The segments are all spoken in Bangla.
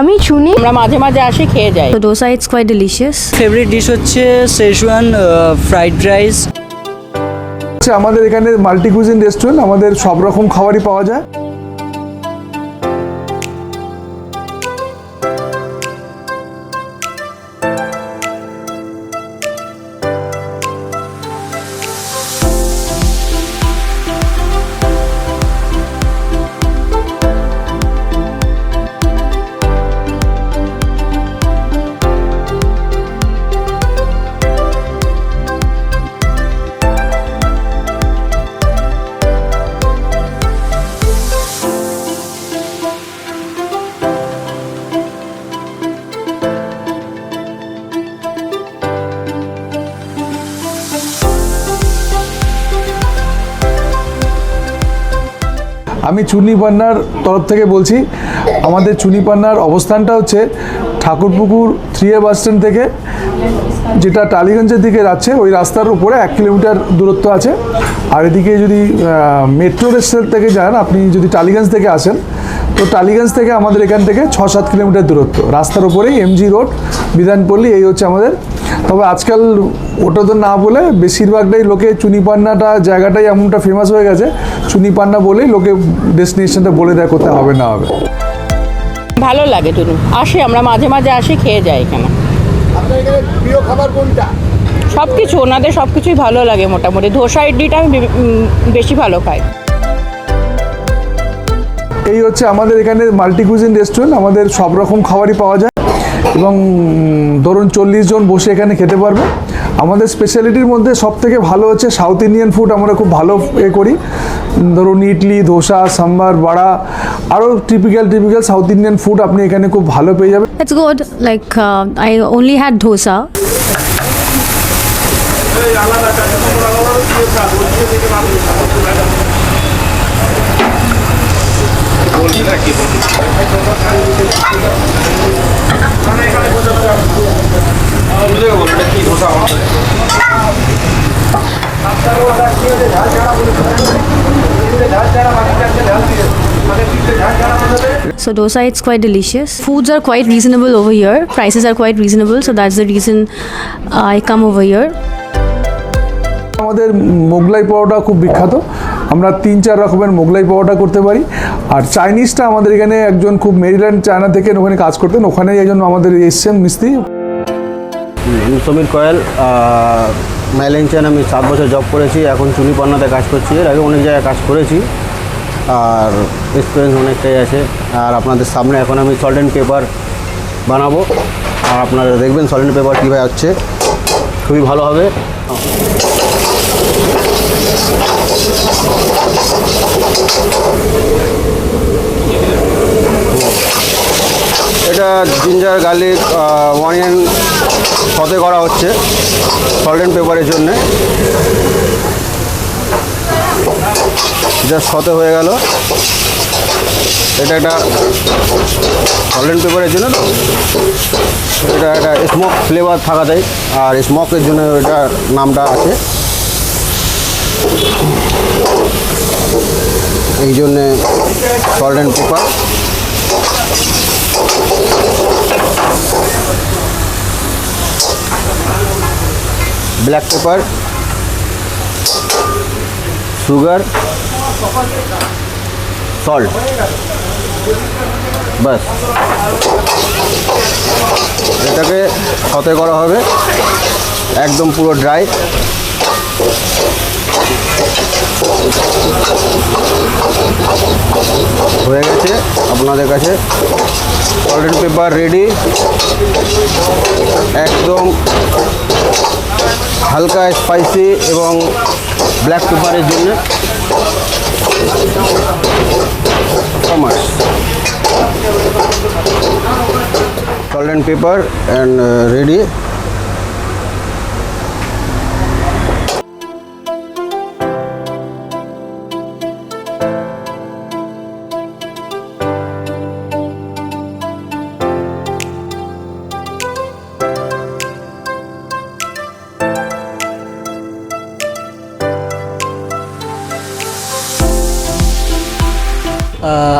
আমি শুনি। আমরা মাঝে মাঝে আসি খেয়ে যাই। তো dosa it's quite delicious favourite dish হচ্ছে শেজওয়ান ফ্রাইড রাইস আমাদের এখানে মাল্টি কুজিন রেস্টুরেন্ট আমাদের সব রকম খাবারই পাওয়া যায়। আমি চুনি পান্নার তরফ থেকে বলছি, আমাদের চুনি পান্নার অবস্থানটা হচ্ছে Thakurpukur three A bus stand থেকে, যেটা টালিগঞ্জের দিকে যাচ্ছে, ওই রাস্তার উপরে এক কিলোমিটার দূরত্ব আছে। আর এদিকে যদি মেট্রো রেস্টুরেন্ট থেকে যান, আপনি যদি টালিগঞ্জ থেকে আসেন, তো টালিগঞ্জ থেকে আমাদের এখান থেকে ছ সাত কিলোমিটার দূরত্ব। রাস্তার উপরেই এমজি রোড, বিধানপল্লী, এই হচ্ছে আমাদের তবে আজকাল ওটা তো না বলে বেশিরভাগটাই লোকে চুনিপান্নাটা জায়গাটাই এমনটা ফেমাস হয়ে গেছে। চুনিপান্না বলেই লোকে ডেস্টিনেশনটা বলে দেয় কোথায় হবে না হবে। ভালো লাগে টুনু। আসি আমরা মাঝে মাঝে আসি খেয়ে যাই এখানে। প্রিয় খাবার সব কিছু ওনাদের সব কিছুই ভালো লাগে মোটামুটি। ধোসা ইডলিটা আমি বেশি ভালো খাই। এই হচ্ছে আমাদের এখানে মাল্টি কুজিন রেস্টুরেন্ট আমাদের সব রকম খাবারই পাওয়া যায়। এবং ধরুন চল্লিশ জন বসে এখানে খেতে পারবে আমাদের স্পেশালিটির মধ্যে সব থেকে ভালো হচ্ছে সাউথ ইন্ডিয়ান ফুড আমরা খুব ভালো এ করি ধরুন ইডলি ধোসা সাম্বার বড়া আরও typical typical south Indian food আপনি এখানে খুব ভালো পেয়ে যাবেন It's good. Like uh, I only had dosa. So dosa, it's quite delicious. Foods are quite reasonable over here. Prices are quite reasonable. So that's the reason uh, I come over here. আমাদের মোগলাই পাওয়াটা খুব বিখ্যাত আমরা তিন চার রকমের মোগলাই পাওয়াটা করতে পারি আর চাইনিজটা আমাদের এখানে একজন খুব মেরিল্যান্ড চায়না থেকে ওখানে কাজ করতেন ওখানেই এই জন্য আমাদের এসছেন মিস্ত্রি সমীর কয়েল ম্যালেঞ্চান আমি সাত বছর জব করেছি, এখন চুনিপান্নাতে কাজ করছি। এর আগে অনেক জায়গায় কাজ করেছি, আর এক্সপিরিয়েন্স অনেকটাই আছে। আর আপনাদের সামনে এখন আমি সল্ট অ্যান্ড পেপার বানাবো। আর আপনারা দেখবেন সল্ট অ্যান্ড পেপার কীভাবে হচ্ছে। খুবই ভালো হবে। এটা জিঞ্জার গার্লিক অনিয়ন সতে করা হচ্ছে সল্ট পেপারের জন্যে। জাস্ট সতে হয়ে গেল। এটা একটা অ্যান্ড পেপারের জন্য তো? এটা একটা স্মোক ফ্লেভার থাকা দেয় আর স্মোকের জন্য এটা নামটা আছে। এই জন্যে salt pepper black pepper, sugar, salt. বাস। এটাকে সতে করা হবে। একদম পুরো ড্রাই। হয়ে গেছে আপনাদের কাছে। সল্ট পেপার রেডি একদম হালকা স্পাইসি এবং ব্ল্যাক পেপারের জন্য commerce salt and pepper and ready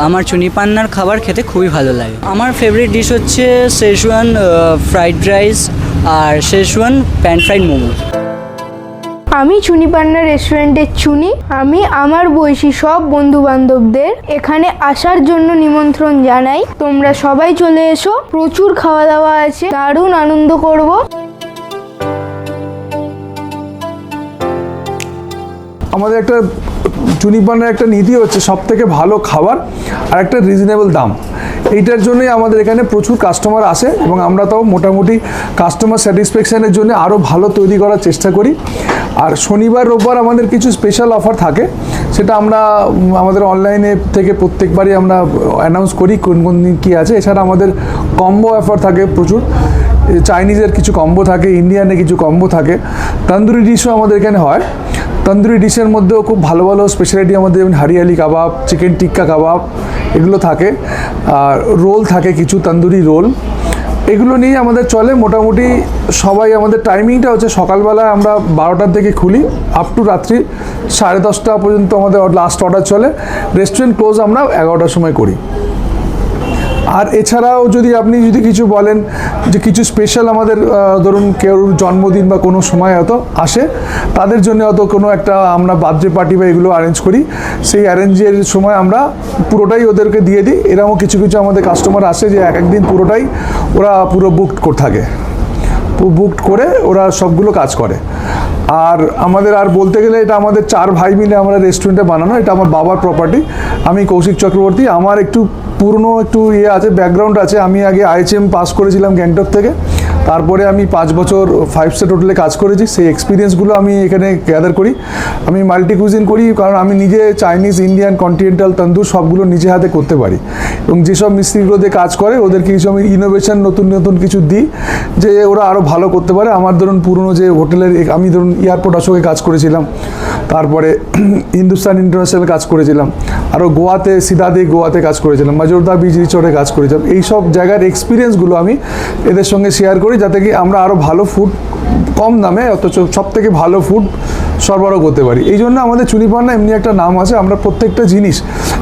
আমার চুনি পান্নার খাবার খেতে খুবই ভালো লাগে। আমার ফেভারিট ডিশ হচ্ছে শেজওয়ান ফ্রাইড রাইস আর শেজওয়ান প্যান ফ্রাইড মোমো। আমি চুনি পান্না রেস্টুরেন্টের চুনি। আমি আমার বয়সী সব বন্ধু বান্ধবদের এখানে আসার জন্য নিমন্ত্রণ জানাই। তোমরা সবাই চলে এসো। প্রচুর খাওয়া দাওয়া আছে। দারুণ আনন্দ করব। আমাদের একটা চুনি পান্নার একটা নীতি হচ্ছে সব থেকে ভালো খাবার আর একটা রিজনেবল দাম। এইটার জন্যই আমাদের এখানে প্রচুর কাস্টমার আসে এবং আমরা তাও মোটামুটি কাস্টমার স্যাটিসফ্যাকশানের জন্য আরও ভালো তৈরি করার চেষ্টা করি। আর শনিবার, রোববার আমাদের কিছু স্পেশাল অফার থাকে, সেটা আমরা আমাদের অনলাইনে থেকে প্রত্যেকবারই আমরা অ্যানাউন্স করি কোন কোন দিন কী আছে। এছাড়া আমাদের কম্বো অফার থাকে প্রচুর। চাইনিজের কিছু কম্বো থাকে ইন্ডিয়ানে কিছু কম্বো থাকে। তন্দুরি ডিশও আমাদের এখানে হয়। তন্দুরি ডিশের মধ্যেও খুব ভালো ভালো স্পেশালিটি আমাদের যেমন হারিয়ালি কাবাব চিকেন টিক্কা কাবাব, এগুলো থাকে। আর রোল থাকে কিছু, তন্দুরি রোল এগুলো নিয়ে আমাদের চলে মোটামুটি সবাই আমাদের টাইমিংটা হচ্ছে সকালবেলায় আমরা বারোটার থেকে খুলি আপ টু রাত্রি সাড়ে দশটা পর্যন্ত আমাদের লাস্ট অর্ডার চলে। রেস্টুরেন্ট ক্লোজ আমরা এগারোটার সময় করি। আর এছাড়াও যদি আপনি যদি কিছু বলেন যে কিছু স্পেশাল আমাদের ধরুন কেউ জন্মদিন বা কোনো সময় হয়তো আসে, তাদের জন্য হয়তো কোনো একটা আমরা বার্থডে পার্টি বা এগুলো অ্যারেঞ্জ করি। সেই অ্যারেঞ্জের সময় আমরা পুরোটাই ওদেরকে দিয়ে দিই। এরকমও কিছু কিছু আমাদের কাস্টমার আসে যে এক, একদিন পুরোটাই ওরা পুরো বুকড করে, থাকে। বুকড করে ওরা সবগুলো কাজ করে। আর আমাদের, আর বলতে গেলে এটা আমাদের চার ভাই মিলে আমরা রেস্টুরেন্টে বানানো, এটা আমার বাবার প্রপার্টি আমি কৌশিক চক্রবর্তী। আমার একটু পুরনো একটু ইয়ে আছে ব্যাকগ্রাউন্ড আছে। আমি আগে আইএচএম পাস করেছিলাম গ্যাংটক থেকে। তারপরে আমি পাঁচ বছর ফাইভ স্টার হোটেলে কাজ করেছি। সেই এক্সপিরিয়েন্সগুলো আমি এখানে গ্যাদার করি। আমি মাল্টি কুইজিন করি, কারণ আমি নিজে চাইনিজ ইন্ডিয়ান কন্টিনেন্টাল তন্দুর সবগুলো নিজে হাতে করতে পারি। এবং যেসব মিস্ত্রিগুলো দিয়ে কাজ করে, ওদেরকে কিছু আমি ইনোভেশন নতুন নতুন কিছু দিই, যে ওরা আরও ভালো করতে পারে। আমার ধরুন পুরনো যে হোটেলের আমি ধরুন এয়ারপোর্ট অশোকে কাজ করেছিলাম, তারপরে হিন্দুস্তান ইন্টারন্যাশনাল কাজ করেছিলাম আরও গোয়াতে সিদাদে গোয়াতে কাজ করেছিলাম মাজোরদা বিচ রিচোর্টে কাজ করেছিলাম। এই সব জায়গার এক্সপিরিয়েন্সগুলো আমি এদের সঙ্গে শেয়ার করি। যাতে কি আমরা আরও ভালো ফুড কম দামে, অথচ সব থেকে ভালো ফুড সরবরাহ করতে পারি। এই জন্য আমাদের চুনিপান্না এমনি একটা নাম আছে, আমরা প্রত্যেকটা জিনিস,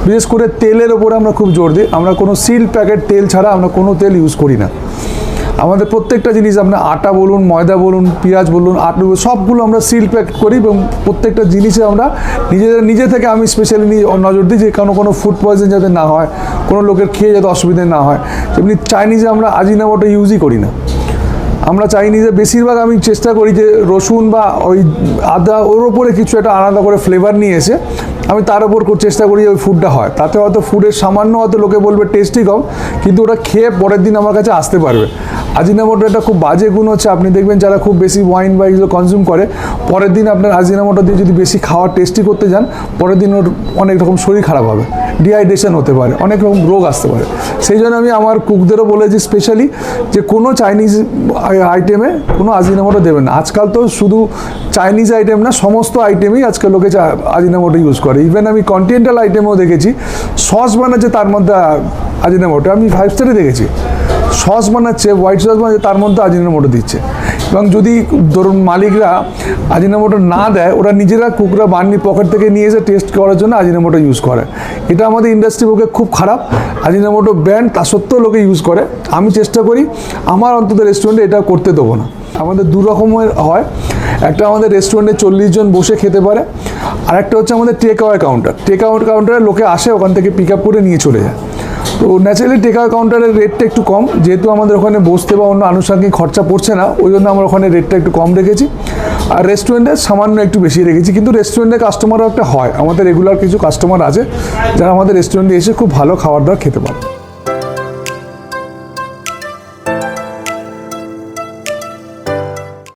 বিশেষ করে তেলের ওপরে আমরা খুব জোর দিই, আমরা কোনো সিল প্যাকেট তেল ছাড়া আমরা কোনো তেল ইউজ করি না। আমাদের প্রত্যেকটা জিনিস আপনার আটা বলুন, ময়দা বলুন, পেঁয়াজ বলুন, আলু সবগুলো আমরা সিল প্যাক করি এবং প্রত্যেকটা জিনিসে আমরা নিজেদের, নিজে থেকে আমি স্পেশালি নজর দিই যে কোনো কোনো ফুড পয়জন যাতে না হয়, কোনো লোকের খেয়ে যাতে অসুবিধে না হয়। তেমনি চাইনিজে আমরা আজিনামোটো ইউজই করি না। আমরা চাইনি যে বেশিরভাগ আমি চেষ্টা করি যে রসুন বা ওই আদা, ওর ওপরে কিছু একটা আলাদা করে ফ্লেভার নিয়ে এসে আমি তার ওপর চেষ্টা করি যে ওই ফুডটা হয়। তাতে হয়তো ফুডের সামান্য হয়তো লোকে বলবে টেস্টই কম, কিন্তু ওটা খেয়ে পরের দিন আমার কাছে আসতে পারবে। আজিনামোটো একটা খুব বাজে গুণ হচ্ছে, আপনি দেখবেন যারা খুব বেশি ওয়াইন বা এগুলো কনজিউম করে, পরের দিন আপনার আজিনামোটো দিয়ে যদি বেশি খাওয়ার টেস্টি করতে যান, পরের দিন ওর অনেক রকম শরীর খারাপ হবে। ডিহাইড্রেশন হতে পারে, অনেক রকম রোগ আসতে পারে। সেই জন্য আমি আমার কুকদেরও বলেছি স্পেশালি যে কোনো চাইনিজ আইটেমে কোনো আজিনামোটো দেবেন না। আজকাল তো শুধু চাইনিজ আইটেম না, সমস্ত আইটেমেই আজকাল লোকে আজিনামোটো ইউজ করে। ইভেন আমি কন্টিনেন্টাল আইটেমও দেখেছি সস বানাচ্ছে তার মধ্যে আজিনামোটো আমি ফাইভ স্টারে দেখেছি। সস বানাচ্ছে হোয়াইট সস বানাচ্ছে, তার মধ্যে আজিনামোটো দিচ্ছে। এবং যদি ধরুন মালিকরা আজিনামোটো না দেয়, ওরা নিজেরা কুকরা বান্নি পকেট থেকে নিয়ে এসে টেস্ট করার জন্য আজিনামোটো ইউজ করে। এটা আমাদের ইন্ডাস্ট্রি পক্ষে খুব খারাপ। আজিনামোটো ব্র্যান্ড তা সত্ত্বেও লোকে ইউজ করে। আমি চেষ্টা করি, আমার অন্তত রেস্টুরেন্টে এটা করতে দেবো না। আমাদের দু রকমের হয়। একটা আমাদের রেস্টুরেন্টে চল্লিশ জন বসে খেতে পারে। আর একটা হচ্ছে আমাদের take away counter take out কাউন্টারে লোকে আসে, ওখান থেকে পিক আপ করে নিয়ে চলে যায়। তো ন্যাচারালি টেকার কাউন্টারের রেটটা একটু কম, যেহেতু আমাদের ওখানে বসতে বা অন্য আনুষঙ্গিক খরচা পড়ছে না, ওই জন্য আমরা ওখানে রেটটা একটু কম রেখেছি। আর রেস্টুরেন্টে সামান্য একটু বেশি রেখেছি, কিন্তু রেস্টুরেন্টে কাস্টমারও একটা হয়। আমাদের রেগুলার কিছু কাস্টমার আছে, যারা আমাদের রেস্টুরেন্টে এসে খুব ভালো খাবার দাবার খেতে পারে।